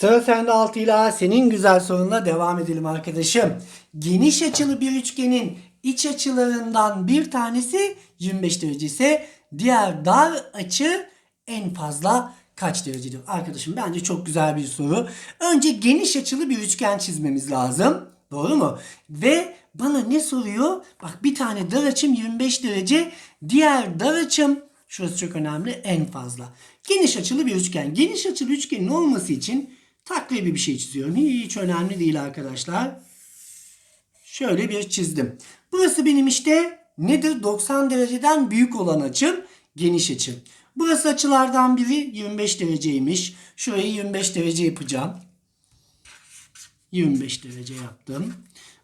Sıra sende 6 ile senin güzel sorunla devam edelim arkadaşım. Geniş açılı bir üçgenin iç açılarından bir tanesi 25 derece ise diğer dar açı en fazla kaç derecedir? Arkadaşım bence çok güzel bir soru. Önce geniş açılı bir üçgen çizmemiz lazım. Doğru mu? Ve bana ne soruyor? Bak bir tane dar açım 25 derece. Diğer dar açım şurası çok önemli en fazla. Geniş açılı bir üçgen. Geniş açılı üçgenin olması için takribi bir şey çiziyorum. Hiç önemli değil arkadaşlar. Şöyle bir çizdim. Burası benim işte nedir? 90 dereceden büyük olan açım geniş açı. Burası açılardan biri 25 dereceymiş. Şurayı 25 derece yapacağım. 25 derece yaptım.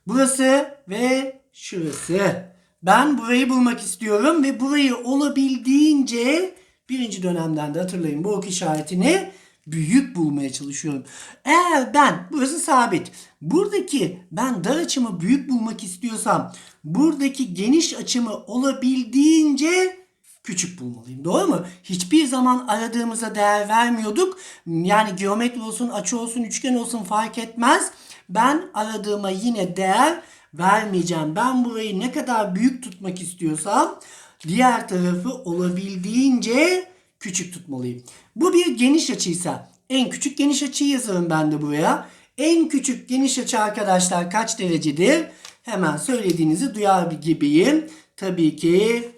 Burası ve şurası. Ben burayı bulmak istiyorum ve burayı olabildiğince birinci dönemden de hatırlayın bu ok işaretini büyük bulmaya çalışıyorum. Eğer ben burası sabit. Buradaki ben dar açımı büyük bulmak istiyorsam buradaki geniş açımı olabildiğince küçük bulmalıyım. Doğru mu? Hiçbir zaman aradığımıza değer vermiyorduk. Yani geometri olsun, açı olsun, üçgen olsun fark etmez. Ben aradığıma yine değer vermeyeceğim. Ben burayı ne kadar büyük tutmak istiyorsam diğer tarafı olabildiğince küçük tutmalıyım. Bu bir geniş açıysa en küçük geniş açıyı yazarım ben de buraya. En küçük geniş açı arkadaşlar kaç derecedir? Hemen söylediğinizi duyar gibiyim. Tabii ki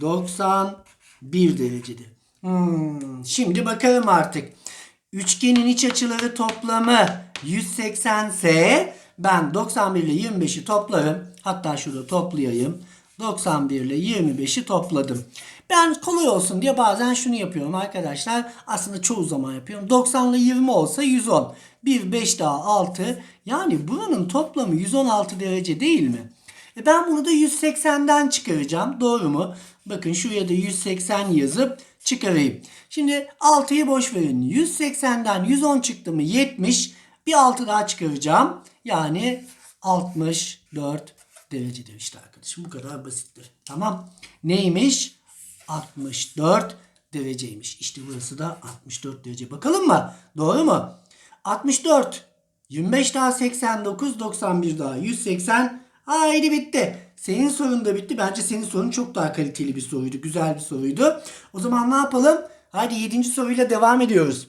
91 derecedir. Hmm, şimdi bakalım artık. Üçgenin iç açıları toplamı 180 ise ben 91 ile 25'i toplarım. Hatta şurada toplayayım. 91 ile 25'i topladım. Ben kolay olsun diye bazen şunu yapıyorum arkadaşlar. Aslında çoğu zaman yapıyorum. 90 ile 20 olsa 110. 1, 5 daha 6. Yani buranın toplamı 116 derece değil mi? E ben bunu da 180'den çıkaracağım. Doğru mu? Bakın şuraya da 180 yazıp çıkarayım. Şimdi 6'yı boş verin. 180'den 110 çıktı mı 70. Bir 6 daha çıkaracağım. Yani 64 derecedir işte arkadaşım. Bu kadar basittir. Tamam. Neymiş? 64 dereceymiş. İşte burası da 64 derece. Bakalım mı? Doğru mu? 64. 25 daha 89. 91 daha 180. Haydi bitti. Senin sorun da bitti. Bence senin sorun çok daha kaliteli bir soruydu. Güzel bir soruydu. O zaman ne yapalım? Hadi 7. soruyla devam ediyoruz.